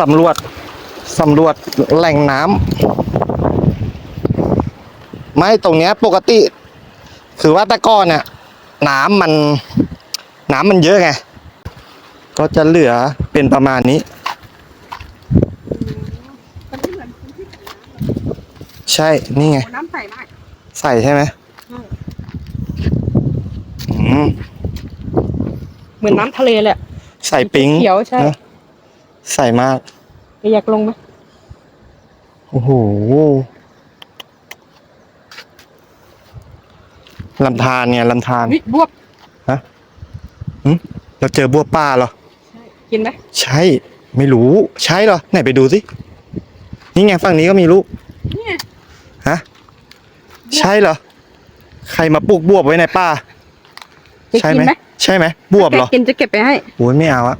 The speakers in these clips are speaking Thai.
สำรวจสำรวจแหล่งน้ำไม่ตรงเนี้ยปกติ คือว่าแตะก้อนเนี่ยน้ำมันน้ำมันเยอะไง ก็จะเหลือเป็นประมาณนี้มันไม่เหมือนพื้นที่ใช่นี่ไงโอ้น้ำใสมาก ใส่ใช่ไหมใช่อืมเหมือนน้ำทะเลเลยอะใส่ปิ๊งเขียวใช่นะ ใส่มาก อยากลงไหมโอ้โหลำธารเนี่ยลำธารวิบวบเราเจอบัวป้าเหรอ กินไหมใช่ ไม่รู้ ใช่เหรอ ไหนไปดูสิ นี่ไงฝั่งนี้ก็มีลูกนี่ไงฮะ ใช่เหรอ ใครมาปลูกบวบไว้ในป่า จะใช่กิไหมนไหมใช่ไหมบวบเหรอแกกินจะเก็บไปให้ โอ้ยไม่เอาอะ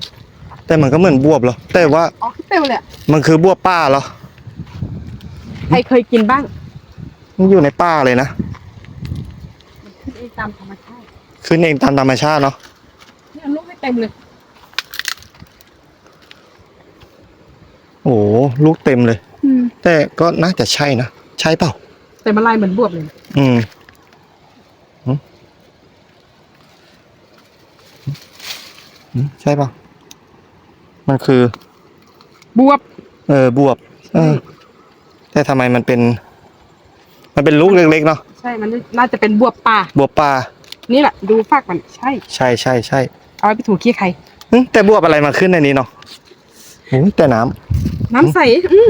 แต่มันก็เหมือนบวบเหรอ แต่ว่า อ๋อเต็มเลยอะมันคือบวบป้าเหรอ ใครเคยกินบ้าง มันอยู่ในป่าเลยนะขึ้นเองตามธรรมชาติขึ้นเองตามธรรมชาติเนาะเนี่ยลูกให้เต็มเลย โอ้โหลูกเต็มเลย อืม แต่ก็น่าจะใช่นะ ใช่เปล่า แต่มันลายเหมือนบวบเลย อืมหึหึใช่เปล่า มันคือ บวบ เออบวบ เออ แต่ทำไมมันเป็น มันเป็นลูกเล็กๆเนาะใช่มันน่าจะเป็นบวบป่า บวบปลานี่แหละดูฟากมันใช่ ใช่ใช่ใช่เอาไปถูขี้ใครหึแต่บวบอะไรมาขึ้นในนี้เนาะหึแต่น้ำ น้ำใสอืม